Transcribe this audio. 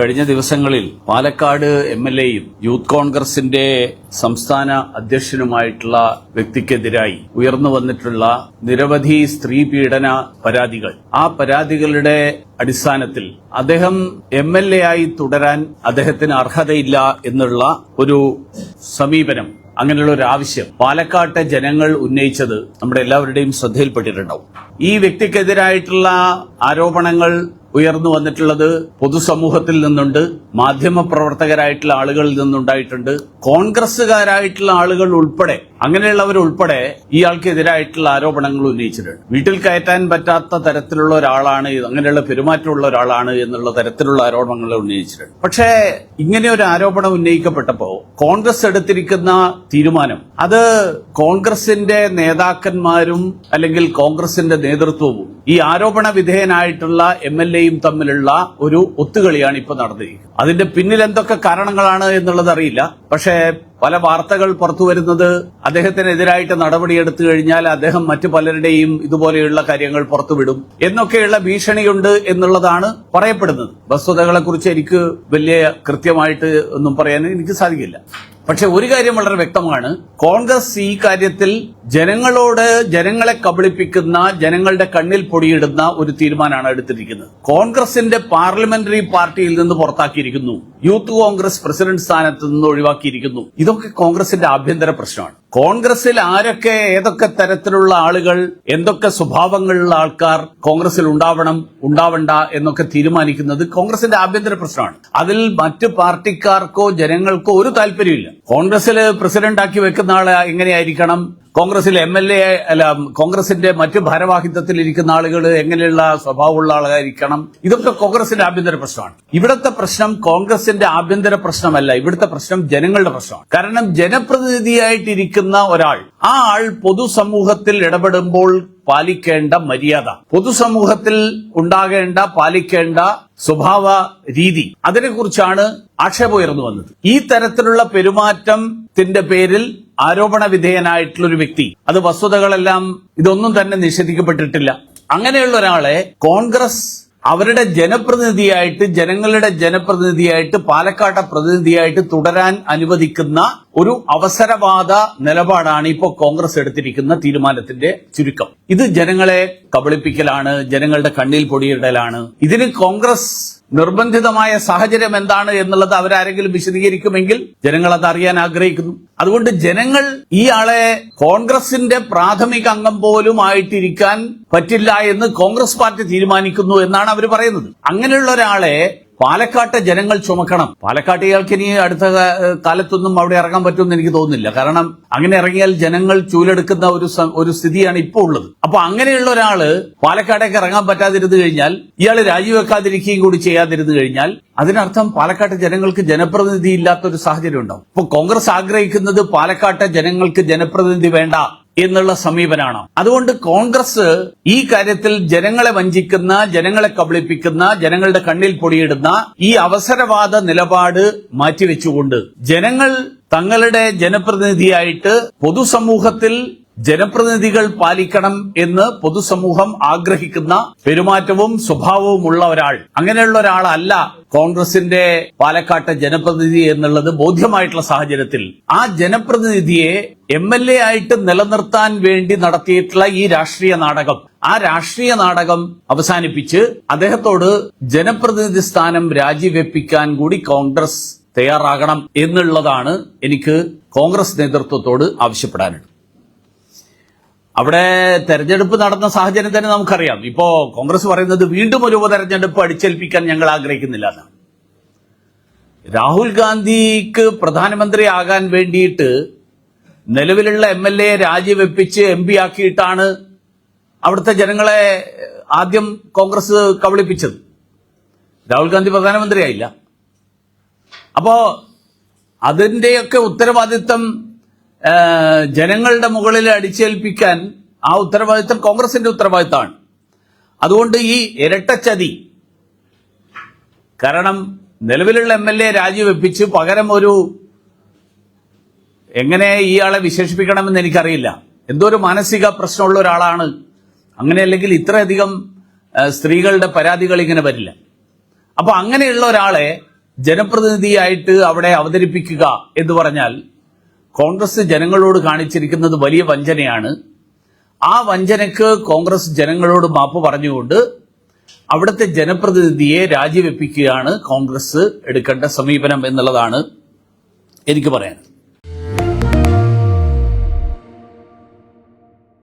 കഴിഞ്ഞ ദിവസങ്ങളിൽ Palakkad M L എയും യൂത്ത് കോൺഗ്രസിന്റെ സംസ്ഥാന അധ്യക്ഷനുമായിട്ടുള്ള വ്യക്തിക്കെതിരായി ഉയർന്നു വന്നിട്ടുള്ള നിരവധി സ്ത്രീ പീഡന പരാതികൾ. ആ പരാതികളുടെ അടിസ്ഥാനത്തിൽ അദ്ദേഹം എം എൽ എ ആയി തുടരാൻ അദ്ദേഹത്തിന് അർഹതയില്ല എന്നുള്ള ഒരു സമീപനം അങ്ങനെയുള്ള ഒരു ആവശ്യം പാലക്കാട്ടെ ജനങ്ങൾ ഉന്നയിച്ചത് നമ്മുടെ എല്ലാവരുടെയും ശ്രദ്ധയിൽപ്പെട്ടിട്ടുണ്ടാവും. ഈ വ്യക്തിക്കെതിരായിട്ടുള്ള ആരോപണങ്ങൾ ഉയർന്നു വന്നിട്ടുള്ളത് പൊതുസമൂഹത്തിൽ നിന്നുണ്ട് മാധ്യമ പ്രവർത്തകരായിട്ടുള്ള ആളുകളിൽ നിന്നുണ്ടായിട്ടുണ്ട്. കോൺഗ്രസ്സുകാരായിട്ടുള്ള ആളുകൾ ഉൾപ്പെടെ അങ്ങനെയുള്ളവർ ഉൾപ്പെടെ ഇയാൾക്കെതിരായിട്ടുള്ള ആരോപണങ്ങൾ ഉന്നയിച്ചിട്ടുണ്ട്. വീട്ടിൽ കയറ്റാൻ പറ്റാത്ത തരത്തിലുള്ള ഒരാളാണ് അങ്ങനെയുള്ള പെരുമാറ്റമുള്ള ഒരാളാണ് എന്നുള്ള തരത്തിലുള്ള ആരോപണങ്ങൾ ഉന്നയിച്ചിട്ടുണ്ട്. പക്ഷേ ഇങ്ങനെ ഒരു ആരോപണം ഉന്നയിക്കപ്പെട്ടപ്പോ കോൺഗ്രസ് എടുത്തിരിക്കുന്ന തീരുമാനം അത് കോൺഗ്രസിന്റെ നേതാക്കന്മാരും അല്ലെങ്കിൽ കോൺഗ്രസിന്റെ നേതൃത്വവും ഈ ആരോപണ വിധേയനായിട്ടുള്ള എം എൽ എയും തമ്മിലുള്ള ഒരു ഒത്തുകളിയാണ് ഇപ്പൊ നടന്നിരിക്കുന്നത്. അതിന്റെ പിന്നിൽ എന്തൊക്കെ കാരണങ്ങളാണ് എന്നുള്ളത് അറിയില്ല. പക്ഷേ പല വാർത്തകൾ പുറത്തു വരുന്നത് അദ്ദേഹത്തിനെതിരായിട്ട് നടപടിയെടുത്തു കഴിഞ്ഞാൽ അദ്ദേഹം മറ്റു പലരുടെയും ഇതുപോലെയുള്ള കാര്യങ്ങൾ പുറത്തുവിടും. എന്നൊക്കെയുള്ള ഭീഷണിയുണ്ട് എന്നുള്ളതാണ് പറയപ്പെടുന്നത്. വസ്തുതകളെ കുറിച്ച് എനിക്ക് വലിയ കൃത്യമായിട്ട് ഒന്നും പറയാൻ എനിക്ക് സാധിക്കില്ല. പക്ഷെ ഒരു കാര്യം വളരെ വ്യക്തമാണ്. കോൺഗ്രസ് ഈ കാര്യത്തിൽ ജനങ്ങളോട് ജനങ്ങളെ കബളിപ്പിക്കുന്ന ജനങ്ങളുടെ കണ്ണിൽ പൊടിയിടുന്ന ഒരു തീരുമാനമാണ് എടുത്തിരിക്കുന്നത്. കോൺഗ്രസിന്റെ പാർലമെന്ററി പാർട്ടിയിൽ നിന്ന് പുറത്താക്കിയിരിക്കുന്നു. യൂത്ത് കോൺഗ്രസ് പ്രസിഡന്റ് സ്ഥാനത്ത് നിന്ന് ഒഴിവാക്കിയിരിക്കുന്നു. ഇതൊക്കെ കോൺഗ്രസിന്റെ ആഭ്യന്തര പ്രശ്നമാണ്. കോൺഗ്രസിൽ ആരൊക്കെ ഏതൊക്കെ തരത്തിലുള്ള ആളുകൾ എന്തൊക്കെ സ്വഭാവങ്ങളുള്ള ആൾക്കാർ കോൺഗ്രസിൽ ഉണ്ടാവണം ഉണ്ടാവണ്ട എന്നൊക്കെ തീരുമാനിക്കുന്നത് കോൺഗ്രസിന്റെ ആഭ്യന്തര പ്രശ്നമാണ്. അതിൽ മറ്റ് പാർട്ടിക്കാർക്കോ ജനങ്ങൾക്കോ ഒരു താല്പര്യമില്ല കോൺഗ്രസിൽ പ്രസിഡന്റ് ആക്കി വെക്കുന്ന ആളെ എങ്ങനെയായിരിക്കണം? കോൺഗ്രസിൽ എം എൽ എ അല്ല കോൺഗ്രസിന്റെ മറ്റു ഭാരവാഹിത്വത്തിൽ ഇരിക്കുന്ന ആളുകൾ എങ്ങനെയുള്ള സ്വഭാവമുള്ള ആളായിരിക്കണം? ഇതൊക്കെ കോൺഗ്രസിന്റെ ആഭ്യന്തര പ്രശ്നമാണ്. ഇവിടുത്തെ പ്രശ്നം കോൺഗ്രസിന്റെ ആഭ്യന്തര പ്രശ്നമല്ല ഇവിടുത്തെ പ്രശ്നം ജനങ്ങളുടെ പ്രശ്നമാണ്. കാരണം ജനപ്രതിനിധിയായിട്ടിരിക്കുന്ന ഒരാൾ ആ ആൾ പൊതുസമൂഹത്തിൽ ഇടപെടുമ്പോൾ പാലിക്കേണ്ട മര്യാദ പൊതുസമൂഹത്തിൽ ഉണ്ടാകേണ്ട പാലിക്കേണ്ട സ്വഭാവ രീതി അതിനെക്കുറിച്ചാണ് ആക്ഷേപം ഉയർന്നു വന്നത്. ഈ തരത്തിലുള്ള പെരുമാറ്റത്തിന്റെ പേരിൽ ആരോപണ വിധേയനായിട്ടുള്ള ഒരു വ്യക്തി. അത് വസ്തുതകളെല്ലാം ഇതൊന്നും തന്നെ നിഷേധിക്കപ്പെട്ടിട്ടില്ല. അങ്ങനെയുള്ള ഒരാളെ കോൺഗ്രസ് അവരുടെ ജനപ്രതിനിധിയായിട്ട് ജനങ്ങളുടെ ജനപ്രതിനിധിയായിട്ട് പാലക്കാട്ടെ പ്രതിനിധിയായിട്ട് തുടരാൻ അനുവദിക്കുന്ന ഒരു അവസരവാദ നിലപാടാണ് ഇപ്പോൾ കോൺഗ്രസ് എടുത്തിരിക്കുന്ന തീരുമാനത്തിന്റെ ചുരുക്കം. ഇത് ജനങ്ങളെ കബളിപ്പിക്കലാണ് ജനങ്ങളുടെ കണ്ണിൽ പൊടിയിടലാണ്. ഇതിന് കോൺഗ്രസ് നിർബന്ധിതമായ സാഹചര്യം എന്താണ് എന്നുള്ളത് അവരാരെങ്കിലും വിശദീകരിക്കുമെങ്കിൽ ജനങ്ങൾ അത് അറിയാൻ ആഗ്രഹിക്കുന്നു. അതുകൊണ്ട് ജനങ്ങൾ ഈ ആളെ കോൺഗ്രസിന്റെ പ്രാഥമിക അംഗം പോലും ആയിട്ടിരിക്കാൻ പറ്റില്ല എന്ന് കോൺഗ്രസ് പാർട്ടി തീരുമാനിക്കുന്നു എന്നാണ് അവർ പറയുന്നത്. അങ്ങനെയുള്ള ഒരാളെ പാലക്കാട്ടെ ജനങ്ങൾ ചുമക്കണം. പാലക്കാട്ട് ഇയാൾക്ക് ഇനി അടുത്ത കാലത്തൊന്നും അവിടെ ഇറങ്ങാൻ പറ്റുമെന്ന് എനിക്ക് തോന്നുന്നില്ല. കാരണം അങ്ങനെ ഇറങ്ങിയാൽ ജനങ്ങൾ ചൂലെടുക്കുന്ന ഒരു ഒരു സ്ഥിതിയാണ് ഇപ്പോൾ ഉള്ളത്. അപ്പൊ അങ്ങനെയുള്ള ഒരാൾ പാലക്കാട്ടേക്ക് ഇറങ്ങാൻ പറ്റാതിരുന്നു കഴിഞ്ഞാൽ ഇയാൾ രാജിവെക്കാതിരിക്കുകയും കൂടി ചെയ്യാതിരുന്നു കഴിഞ്ഞാൽ അതിനർത്ഥം പാലക്കാട്ടെ ജനങ്ങൾക്ക് ജനപ്രതിനിധി ഇല്ലാത്ത ഒരു സാഹചര്യം ഉണ്ടാവും. ഇപ്പൊ കോൺഗ്രസ് ആഗ്രഹിക്കുന്നത് പാലക്കാട്ടെ ജനങ്ങൾക്ക് ജനപ്രതിനിധി വേണ്ട. എന്നുള്ള സമീപനാണ്. അതുകൊണ്ട് കോൺഗ്രസ് ഈ കാര്യത്തിൽ ജനങ്ങളെ വഞ്ചിക്കുന്ന ജനങ്ങളെ കബളിപ്പിക്കുന്ന ജനങ്ങളുടെ കണ്ണിൽ പൊടിയിടുന്ന ഈ അവസരവാദ നിലപാട് മാറ്റിവെച്ചുകൊണ്ട് ജനങ്ങൾ തങ്ങളുടെ ജനപ്രതിനിധിയായിട്ട് പൊതുസമൂഹത്തിൽ ജനപ്രതിനിധികൾ പാലിക്കണം എന്ന് പൊതുസമൂഹം ആഗ്രഹിക്കുന്ന പെരുമാറ്റവും സ്വഭാവവും ഉള്ള ഒരാൾ അങ്ങനെയുള്ള ഒരാളല്ല കോൺഗ്രസിന്റെ പാലക്കാട്ടെ ജനപ്രതിനിധി എന്നുള്ളത് ബോധ്യമായിട്ടുള്ള സാഹചര്യത്തിൽ. ആ ജനപ്രതിനിധിയെ എം എൽ എ ആയിട്ട് നിലനിർത്താൻ വേണ്ടി നടത്തിയിട്ടുള്ള ഈ രാഷ്ട്രീയ നാടകം ആ രാഷ്ട്രീയ നാടകം അവസാനിപ്പിച്ച് അദ്ദേഹത്തോട് ജനപ്രതിനിധി സ്ഥാനം രാജിവെപ്പിക്കാൻ കൂടി കോൺഗ്രസ് തയ്യാറാകണം എന്നുള്ളതാണ് എനിക്ക് കോൺഗ്രസ് നേതൃത്വത്തോട് ആവശ്യപ്പെടാനുള്ളത്. അവിടെ തെരഞ്ഞെടുപ്പ് നടന്ന സാഹചര്യം തന്നെ നമുക്കറിയാം. ഇപ്പോ കോൺഗ്രസ് പറയുന്നത് വീണ്ടും ഒരു ഉപതെരഞ്ഞെടുപ്പ് അടിച്ചേൽപ്പിക്കാൻ ഞങ്ങൾ ആഗ്രഹിക്കുന്നില്ല എന്നാണ്. രാഹുൽ ഗാന്ധിക്ക് പ്രധാനമന്ത്രി ആകാൻ വേണ്ടിയിട്ട് നിലവിലുള്ള എം എൽ എ രാജിവെപ്പിച്ച് എം പി ആക്കിയിട്ടാണ് അവിടുത്തെ ജനങ്ങളെ ആദ്യം കോൺഗ്രസ് കബളിപ്പിച്ചത്. രാഹുൽ ഗാന്ധി പ്രധാനമന്ത്രിയായില്ല. അപ്പോ അതിന്റെയൊക്കെ ഉത്തരവാദിത്തം ജനങ്ങളുടെ മുകളിൽ അടിച്ചേൽപ്പിക്കാൻ ആ ഉത്തരവാദിത്തം കോൺഗ്രസിന്റെ ഉത്തരവാദിത്തമാണ്. അതുകൊണ്ട് ഈ ഇരട്ടച്ചതി കാരണം നിലവിലുള്ള എം എൽ എ രാജിവെപ്പിച്ച് പകരം ഒരു എങ്ങനെ ഇയാളെ വിശേഷിപ്പിക്കണമെന്ന് എനിക്കറിയില്ല. എന്തോ ഒരു മാനസിക പ്രശ്നമുള്ള ഒരാളാണ്. അങ്ങനെ അല്ലെങ്കിൽ ഇത്രയധികം സ്ത്രീകളുടെ പരാതികൾ ഇങ്ങനെ വരില്ല. അപ്പൊ അങ്ങനെയുള്ള ഒരാളെ ജനപ്രതിനിധിയായിട്ട് അവിടെ അവതരിപ്പിക്കുക എന്ന് പറഞ്ഞാൽ കോൺഗ്രസ് ജനങ്ങളോട് കാണിച്ചിരിക്കുന്നത് വലിയ വഞ്ചനയാണ്. ആ വഞ്ചനയ്ക്ക് കോൺഗ്രസ് ജനങ്ങളോട് മാപ്പ് പറഞ്ഞുകൊണ്ട് അവിടുത്തെ ജനപ്രതിനിധിയെ രാജിവെപ്പിക്കുകയാണ് കോൺഗ്രസ് എടുക്കേണ്ട സമീപനം എന്നുള്ളതാണ് എനിക്ക് പറയാൻ